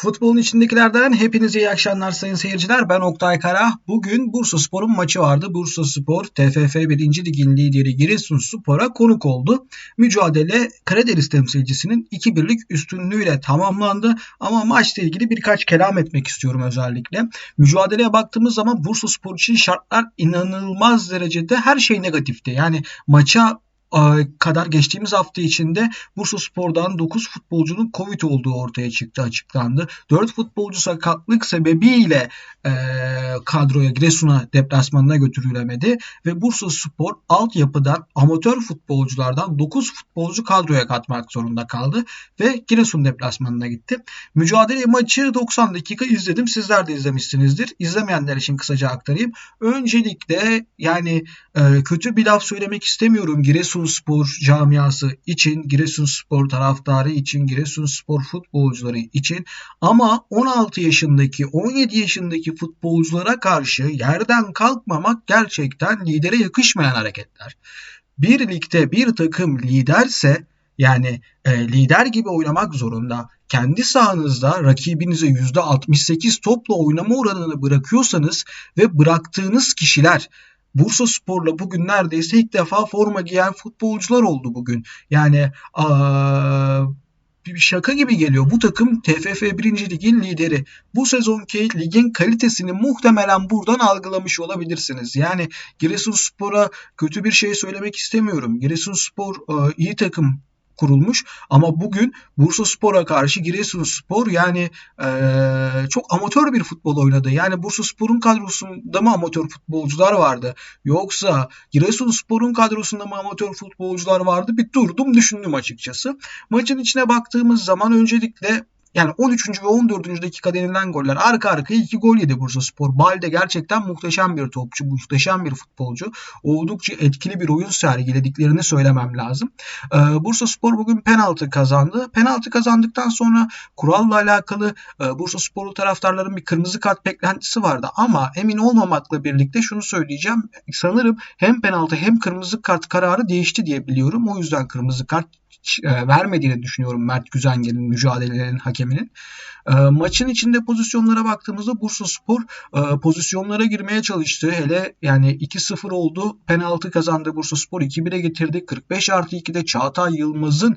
Futbolun içindekilerden hepinize iyi akşamlar sayın seyirciler. Ben Oktay Kara. Bugün Bursa Spor'un maçı vardı. Bursa Spor TFF 1. Ligin lideri Giresun Spor'a konuk oldu. Mücadele Karadeniz temsilcisinin 2-1'lik üstünlüğüyle tamamlandı. Ama maçla ilgili birkaç kelam etmek istiyorum özellikle. Mücadeleye baktığımız zaman Bursa Spor için şartlar inanılmaz derecede her şey negatifti. Yani maça kadar geçtiğimiz hafta içinde Bursa Spor'dan 9 futbolcunun Covid olduğu ortaya çıktı açıklandı. 4 futbolcu sakatlık sebebiyle e, kadroya Giresun'a deplasmanına götürülemedi ve Bursa Spor altyapıdan amatör futbolculardan 9 futbolcu kadroya katmak zorunda kaldı ve Giresun deplasmanına gitti. Mücadele maçı 90 dakika izledim. Sizler de izlemişsinizdir. İzlemeyenler için kısaca aktarayım. Öncelikle yani e, kötü bir laf söylemek istemiyorum Giresun Giresunspor camiası için, Giresunspor taraftarı için, Giresunspor futbolcuları için ama 16 yaşındaki, 17 yaşındaki futbolculara karşı yerden kalkmamak gerçekten lidere yakışmayan hareketler. Bir ligde bir takım liderse yani e, lider gibi oynamak zorunda. Kendi sahanızda rakibinize %68 topla oynama oranını bırakıyorsanız ve bıraktığınız kişiler Bursa Spor'la bugün neredeyse ilk defa forma giyen futbolcular oldu bugün. Yani aa, şaka gibi geliyor. Bu takım TFF 1. Lig'in lideri. Bu sezonki ligin kalitesini muhtemelen buradan algılamış olabilirsiniz. Yani Giresunspor'a kötü bir şey söylemek istemiyorum. Giresunspor iyi takım kurulmuş. Ama bugün Bursa Spor'a karşı Giresunspor yani e, çok amatör bir futbol oynadı. Yani Bursa Spor'un kadrosunda mı amatör futbolcular vardı? Yoksa Giresunspor'un kadrosunda mı amatör futbolcular vardı? Bir durdum düşündüm açıkçası. Maçın içine baktığımız zaman öncelikle yani 13. ve 14. dakika denilen goller arka arkaya 2 gol yedi Bursa Spor. Balde gerçekten muhteşem bir topçu, muhteşem bir futbolcu. Oldukça etkili bir oyun sergilediklerini söylemem lazım. Ee, Bursa Spor bugün penaltı kazandı. Penaltı kazandıktan sonra kuralla alakalı e, Bursa Sporlu taraftarların bir kırmızı kart beklentisi vardı. Ama emin olmamakla birlikte şunu söyleyeceğim. Sanırım hem penaltı hem kırmızı kart kararı değişti diye biliyorum. O yüzden kırmızı kart vermediğini düşünüyorum Mert Güzengel'in mücadelelerin hakeminin. E, maçın içinde pozisyonlara baktığımızda Bursa Spor e, pozisyonlara girmeye çalıştı. Hele yani 2-0 oldu. Penaltı kazandı Bursa Spor 2-1'e getirdi. 45 artı 2'de Çağatay Yılmaz'ın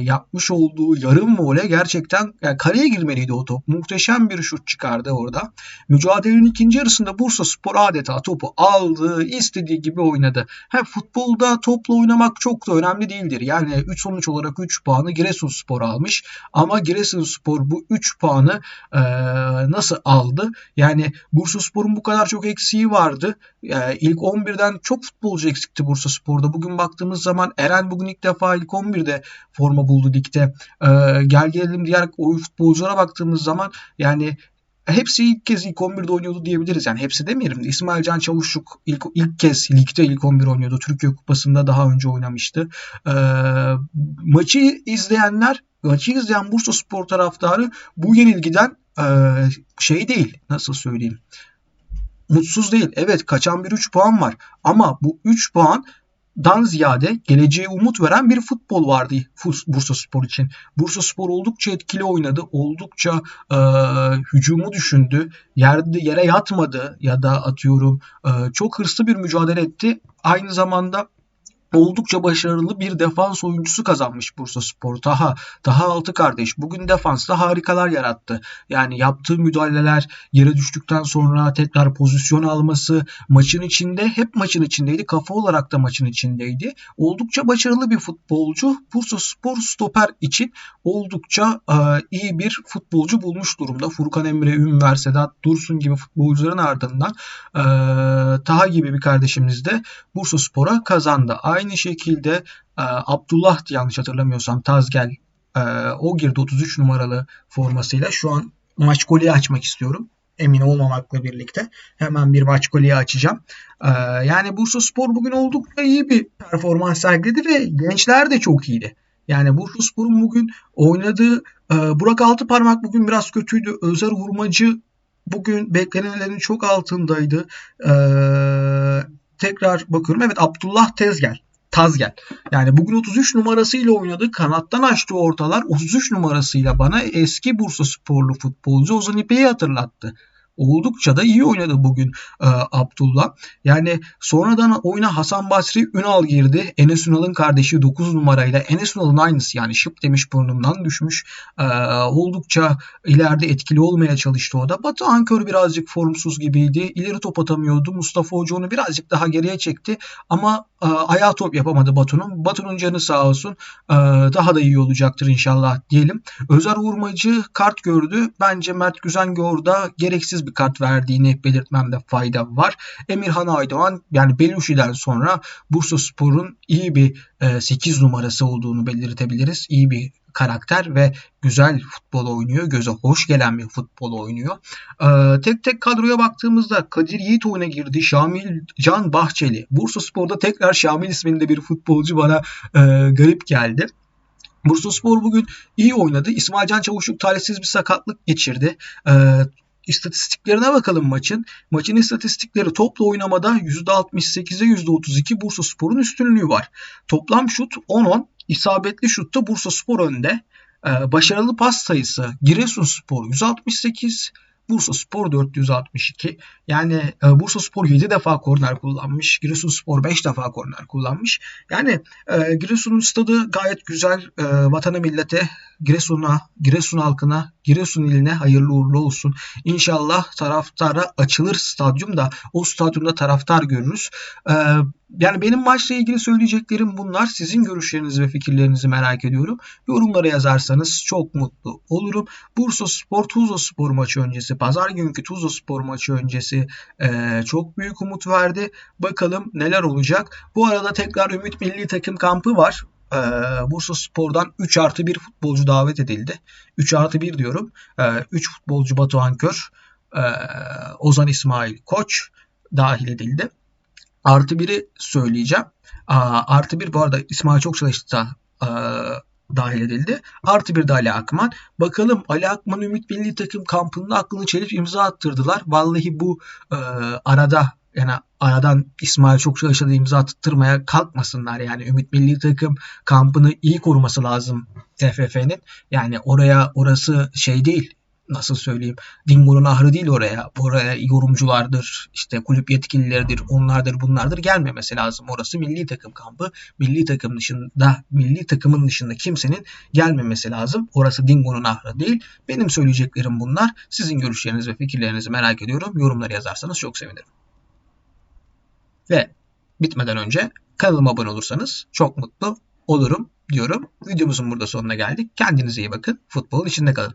yapmış olduğu yarım vole gerçekten yani kaleye girmeliydi o top. Muhteşem bir şut çıkardı orada. Mücadelenin ikinci yarısında Bursa Spor adeta topu aldı. istediği gibi oynadı. Hem futbolda topla oynamak çok da önemli değildir. Yani 3 sonuç olarak 3 puanı Giresunspor almış. Ama Giresunspor bu 3 puanı e, nasıl aldı? Yani Bursaspor'un bu kadar çok eksiği vardı. E, ilk 11'den çok futbolcu eksikti Bursaspor'da. Bugün baktığımız zaman Eren bugün ilk defa ilk 11'de forma buldu ligde. E, gel gelelim diğer oyun futbolculara baktığımız zaman yani hepsi ilk kez ilk 11'de oynuyordu diyebiliriz. Yani hepsi demeyelim de İsmail Can Çavuşçuk ilk, ilk kez ligde ilk 11 oynuyordu. Türkiye Kupası'nda daha önce oynamıştı. Ee, maçı izleyenler, maçı izleyen Bursa Spor taraftarı bu yenilgiden e, şey değil. Nasıl söyleyeyim? mutsuz değil. Evet kaçan bir 3 puan var. Ama bu 3 puan dan ziyade geleceğe umut veren bir futbol vardı Bursa Spor için. Bursa Spor oldukça etkili oynadı. Oldukça e, hücumu düşündü. Yerde yere yatmadı ya da atıyorum e, çok hırslı bir mücadele etti. Aynı zamanda oldukça başarılı bir defans oyuncusu kazanmış Bursa Spor. Taha, Taha altı kardeş. Bugün defansta harikalar yarattı. Yani yaptığı müdahaleler, yere düştükten sonra tekrar pozisyon alması, maçın içinde hep maçın içindeydi. Kafa olarak da maçın içindeydi. Oldukça başarılı bir futbolcu. Bursa Spor stoper için oldukça e, iyi bir futbolcu bulmuş durumda. Furkan Emre, Ünver, Sedat Dursun gibi futbolcuların ardından e, Taha gibi bir kardeşimiz de Bursa Spor'a kazandı. Aynı şekilde e, Abdullah yanlış hatırlamıyorsam Tazgel e, o girdi 33 numaralı formasıyla. Şu an maç golü açmak istiyorum. Emin olmamakla birlikte. Hemen bir maç golü açacağım. E, yani Bursa Spor bugün oldukça iyi bir performans sergiledi ve gençler de çok iyiydi. Yani Bursa Spor'un bugün oynadığı Burak Altıparmak bugün biraz kötüydü. Özer Vurmacı bugün beklenenlerin çok altındaydı. Ee, tekrar bakıyorum. Evet Abdullah Tezgel. Tazgel. Yani bugün 33 numarasıyla oynadı. Kanattan açtı ortalar. 33 numarasıyla bana eski Bursa sporlu futbolcu Ozan İpek'i hatırlattı oldukça da iyi oynadı bugün e, Abdullah. Yani sonradan oyuna Hasan Basri Ünal girdi. Enes Ünal'ın kardeşi 9 numarayla. Enes Ünal'ın aynısı yani şıp demiş burnundan düşmüş. E, oldukça ileride etkili olmaya çalıştı o da. Batu Ankör birazcık formsuz gibiydi. İleri top atamıyordu. Mustafa Hoca onu birazcık daha geriye çekti. Ama e, ayağa top yapamadı Batu'nun. Batu'nun canı sağ olsun. E, daha da iyi olacaktır inşallah diyelim. Özer Vurmacı kart gördü. Bence Mert Güzengör'da gereksiz bir kart verdiğini belirtmemde fayda var. Emirhan Aydoğan yani Beluşi'den sonra Bursa Spor'un iyi bir 8 numarası olduğunu belirtebiliriz. İyi bir karakter ve güzel futbol oynuyor. Göze hoş gelen bir futbol oynuyor. Ee, tek tek kadroya baktığımızda Kadir Yiğit oyuna girdi. Şamil Can Bahçeli. Bursa Spor'da tekrar Şamil isminde bir futbolcu bana e, garip geldi. Bursa Spor bugün iyi oynadı. İsmail Can Çavuşluk talihsiz bir sakatlık geçirdi. Ee, İstatistiklerine bakalım maçın. Maçın istatistikleri topla oynamada %68'e %32 Bursa Spor'un üstünlüğü var. Toplam şut 10-10. İsabetli şutta Bursa Spor önde. Ee, başarılı pas sayısı Giresun Spor 168, Bursa Spor 462. Yani e, Bursa Spor 7 defa korner kullanmış. Giresun Spor 5 defa korner kullanmış. Yani e, Giresun'un stadı gayet güzel. E, vatana millete, Giresun'a, Giresun halkına, Giresun iline hayırlı uğurlu olsun. İnşallah taraftara açılır stadyum da o stadyumda taraftar görürüz. E, yani benim maçla ilgili söyleyeceklerim bunlar. Sizin görüşlerinizi ve fikirlerinizi merak ediyorum. Yorumlara yazarsanız çok mutlu olurum. Bursa Spor Tuzla Spor maçı öncesi, pazar günkü Tuzla Spor maçı öncesi e, çok büyük umut verdi. Bakalım neler olacak. Bu arada tekrar Ümit Milli Takım kampı var. Ee, Bursa Spor'dan 3 artı 1 futbolcu davet edildi. 3 artı 1 diyorum. Ee, 3 futbolcu Batuhan Kör, e, Ozan İsmail Koç dahil edildi. Artı biri söyleyeceğim. Aa, artı bir bu arada İsmail çok çalıştı dahil edildi. Artı bir de Ali Akman. Bakalım Ali Akman Ümit Milli Takım kampında aklını çelip imza attırdılar. Vallahi bu e, arada yani aradan İsmail çok çalıştığı imza attırmaya kalkmasınlar. Yani Ümit Milli Takım kampını iyi koruması lazım TFF'nin. Yani oraya orası şey değil nasıl söyleyeyim Dingo'nun ahırı değil oraya. Oraya yorumculardır, işte kulüp yetkilileridir, onlardır, bunlardır gelmemesi lazım. Orası milli takım kampı. Milli takım dışında, milli takımın dışında kimsenin gelmemesi lazım. Orası Dingo'nun ahırı değil. Benim söyleyeceklerim bunlar. Sizin görüşlerinizi ve fikirlerinizi merak ediyorum. Yorumları yazarsanız çok sevinirim. Ve bitmeden önce kanalıma abone olursanız çok mutlu olurum diyorum. Videomuzun burada sonuna geldik. Kendinize iyi bakın. Futbolun içinde kalın.